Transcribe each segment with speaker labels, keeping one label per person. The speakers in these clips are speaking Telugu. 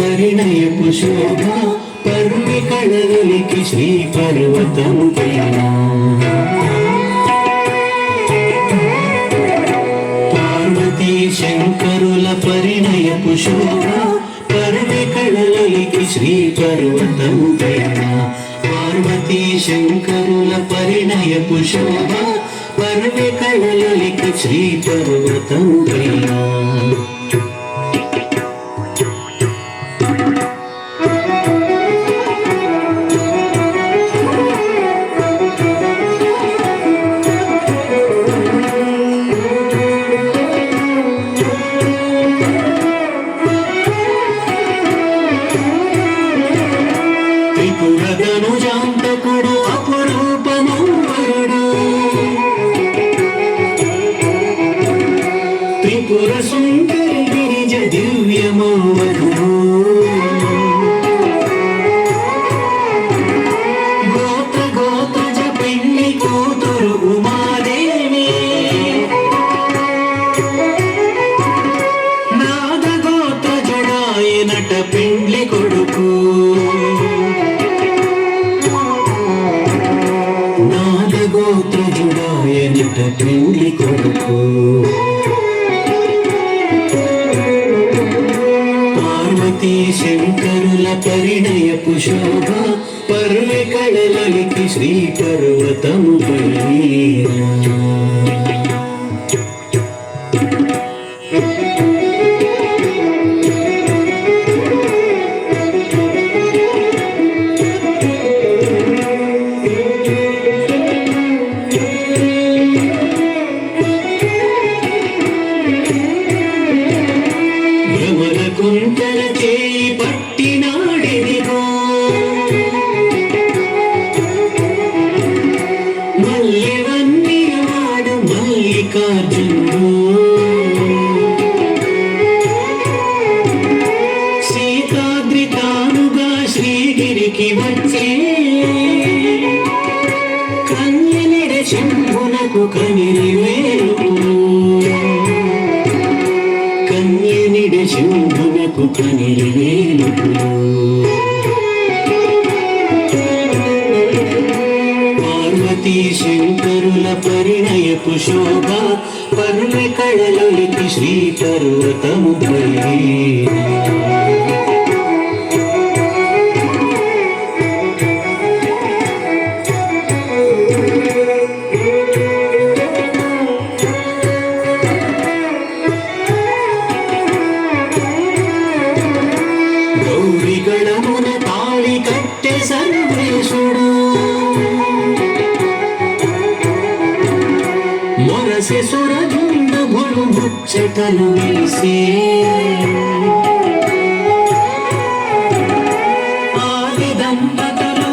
Speaker 1: పరిణయపు శోభ పర్వి కళలకి శ్రీ పర్వతం పైన పార్వతీ శంకరుల పరిణయపు శోభ పర్వి కళలకి శ్రీ పర్వతం పైన పార్వతీ శంకరుల పరిణయపు శోభ పర్వి కళలకి శ్రీ పర్వతం పైన త్రిపురగను జాంతకుడు త్రిపుర సుందరి గిరిజ దివ్యమో గోత్ర గోత్రజుడాయ నట కొడుకు పార్వతీ శంకరుల పరిణయపు శోభ పర్వకళలకి శ్రీ పర్వతము భ్రమర గుంటల చేయి పట్టినాడెదిగో. మల్లెవన్నీ వాడు మల్లికార్జునుడు. సీతాద్రి తానుగా శ్రీగిరికి వచ్చే. కన్యనిడ శంభునకు కనిరివే. శంభునకు పార్వతీ శంకరుల పరిణయపు శోభ పర్వి కళలొలికి శ్రీ పర్వతము గౌరిగళమున సర్వేశుడు మొరసి సురగుండములు ముచ్చటలు వేసే. ఆది దంపతులు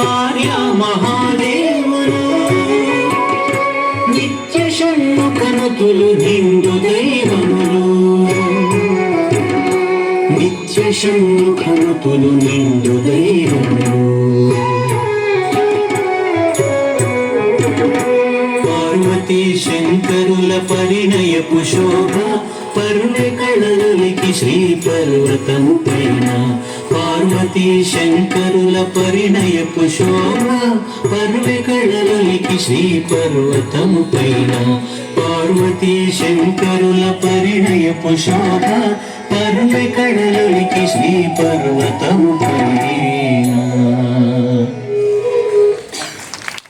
Speaker 1: ఆర్య మహాదేవులు. నిత్య షణ్ముఖనుతులు దిండు నిత్య నిండు దైవము పార్వతీ శంకరుల పరిణయపు శోభ పర్వె కళలకి శ్రీ పర్వతము పైన. పార్వతీ శంకరుల పరిణయపు శోభ పర్వె కళలకి శ్రీ పర్వతము పైన. పార్వతీ శంకరుల పరిణయ శోభ పర్వె కళలకి శ్రీ పర్వతము పైన